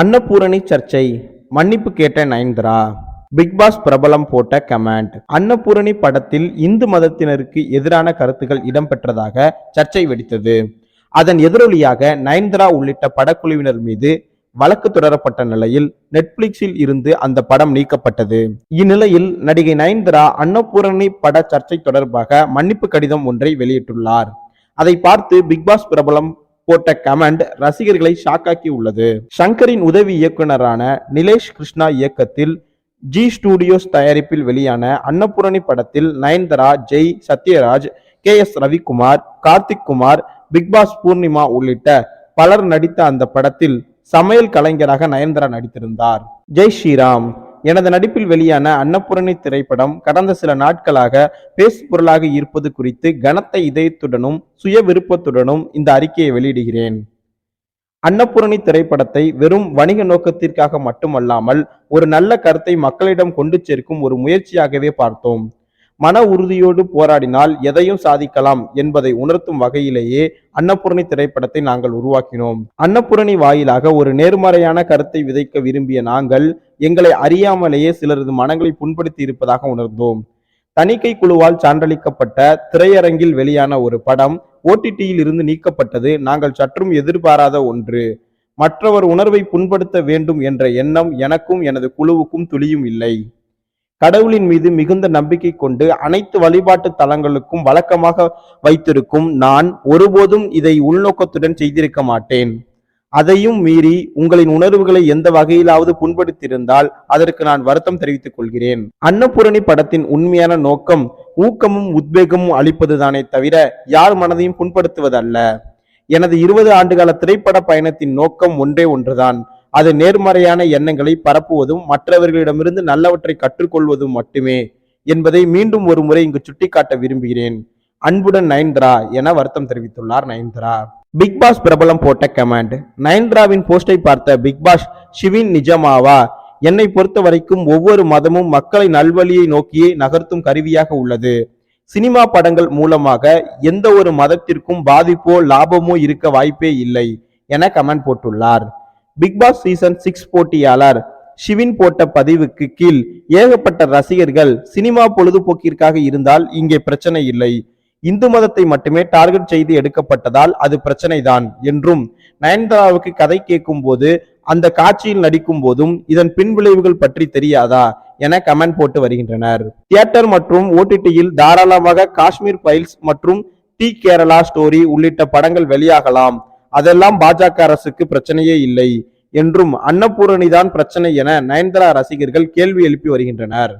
அன்னபூரணி சர்ச்சை. மன்னிப்பு கேட்ட நயன்தரா. பிக் பாஸ் பிரபலம் போட்ட கமெண்ட். அன்னபூரணி படத்தில் இந்து மதத்தினருக்கு எதிரான கருத்துக்கள் இடம்பெற்றதாக சர்ச்சை வெடித்தது. அதன் எதிரொலியாக நயன்தரா உள்ளிட்ட படக்குழுவினர் மீது வழக்கு தொடரப்பட்ட நிலையில் நெட்ஃபிளிக்ஸில் இருந்து அந்த படம் நீக்கப்பட்டது. இந்நிலையில் நடிகை நயன்தரா அன்னபூரணி பட சர்ச்சை தொடர்பாக மன்னிப்பு கடிதம் ஒன்றை வெளியிட்டுள்ளார். அதை பார்த்து பிக் பாஸ் பிரபலம் போட்ட கமெண்ட் ரசிகர்களை ஷாக்காக்கி உள்ளது ஷங்கரின் உதவி இயக்குனரான நிலேஷ் கிருஷ்ணா இயக்கத்தில் ஜி ஸ்டுடியோஸ் தயாரிப்பில் வெளியான அன்னபூரணி படத்தில் Nayanthara Jai Sathyaraj K S Ravikumar Karthik Kumar Bigg Boss Poornima உள்ளிட்ட பலர் நடித்த அந்த படத்தில் சமையல் கலைஞராக நயன்தரா நடித்திருந்தார். ஜெய் ஸ்ரீராம். எனது நடிப்பில் வெளியான அன்னபூரணி திரைப்படம் கடந்த சில நாட்களாக பேசுபொருளாக இருப்பது குறித்து கனத்த இதயத்துடனும் சுய விருப்பத்துடனும் இந்த அறிக்கையை வெளியிடுகிறேன். அன்னபூரணி திரைப்படத்தை வெறும் வணிக நோக்கத்திற்காக மட்டுமல்லாமல் ஒரு நல்ல கருத்தை மக்களிடம் கொண்டு சேர்க்கும் ஒரு முயற்சியாகவே பார்த்தோம். மன உறுதியோடு போராடினால் எதையும் சாதிக்கலாம் என்பதை உணர்த்தும் வகையிலேயே அன்னபூரணி திரைப்படத்தை நாங்கள் உருவாக்கினோம். அன்னபூரணி வாயிலாக ஒரு நேர்மறையான கருத்தை விதைக்க விரும்பிய நாங்கள் எங்களை அறியாமலேயே சிலரது மனங்களை புண்படுத்தி இருப்பதாக உணர்ந்தோம். தணிக்கை குழுவால் சான்றளிக்கப்பட்ட திரையரங்கில் வெளியான ஒரு படம் ஓடிடியில் இருந்து நீக்கப்பட்டது நாங்கள் சற்றும் எதிர்பாராத ஒன்று. மற்றவர் உணர்வை புண்படுத்த வேண்டும் என்ற எண்ணம் எனக்கும் எனது குழுவுக்கும் துளியும் இல்லை. கடவுளின் மீது மிகுந்த நம்பிக்கை கொண்டு அனைத்து வழிபாட்டு தலங்களுக்கும் வழக்கமாக வைத்திருக்கும் நான் ஒருபோதும் இதை உள்நோக்கத்துடன் செய்திருக்க மாட்டேன். அதையும் மீறி உங்களின் உணர்வுகளை எந்த வகையிலாவது புண்படுத்தியிருந்தால் அதற்கு நான் வருத்தம் தெரிவித்துக் கொள்கிறேன். அன்னபூரணி படத்தின் உண்மையான நோக்கம் ஊக்கமும் உத்வேகமும் அளிப்பதுதானே தவிர யார் மனதையும் புண்படுத்துவதல்ல. எனது இருபது ஆண்டுகால திரைப்பட பயணத்தின் நோக்கம் ஒன்றே ஒன்றுதான். அது நேர்மறையான எண்ணங்களை பரப்புவதும் மற்றவர்களிடமிருந்து நல்லவற்றை கற்றுக்கொள்வதும் மட்டுமே என்பதை மீண்டும் ஒரு முறை இங்கு சுட்டிக்காட்ட விரும்புகிறேன். அன்புடன் நயன்தரா என வருத்தம் தெரிவித்துள்ளார் நயன்தரா. பிக் பாஸ் பிரபலம் போட்ட கமெண்ட். நயன்தராவின் போஸ்டை பார்த்த பிக் பாஸ் ஷிவின் நிஜமாவா? என்னை பொறுத்த வரைக்கும் ஒவ்வொரு மதமும் மக்களை நல்வழியை நோக்கியே நகர்த்தும் கருவியாக உள்ளது. சினிமா படங்கள் மூலமாக எந்த ஒரு மதத்திற்கும் பாதிப்போ லாபமோ இருக்க வாய்ப்பே இல்லை என கமெண்ட் போட்டுள்ளார். பிக் பாஸ் சீசன் சிக்ஸ் போட்டியாளர் ஷிவின் போட்ட பதிவுக்கு கீழ் ஏகப்பட்ட ரசிகர்கள் சினிமா பொழுதுபோக்கிற்காக இருந்தால் இங்கே பிரச்சனை இல்லை. இந்து மதத்தை மட்டுமே டார்கெட் செய்து எடுக்கப்பட்டதால் அது பிரச்சனைதான் என்றும் நயன்தாராவுக்கு கதை கேட்கும் போது அந்த காட்சியில் நடிக்கும் போதும் இதன் பின்விளைவுகள் பற்றி தெரியாதா என கமெண்ட் போட்டு வருகின்றனர். தியேட்டர் மற்றும் ஓடிடியில் தாராளமாக காஷ்மீர் பைல்ஸ் மற்றும் டி கேரளா ஸ்டோரி உள்ளிட்ட படங்கள் வெளியாகலாம். அதெல்லாம் பாஜக அரசுக்கு பிரச்சனையே இல்லை என்றும் அன்னபூரணிதான் பிரச்சனை என நயன்தாரா ரசிகர்கள் கேள்வி எழுப்பி வருகின்றனர்.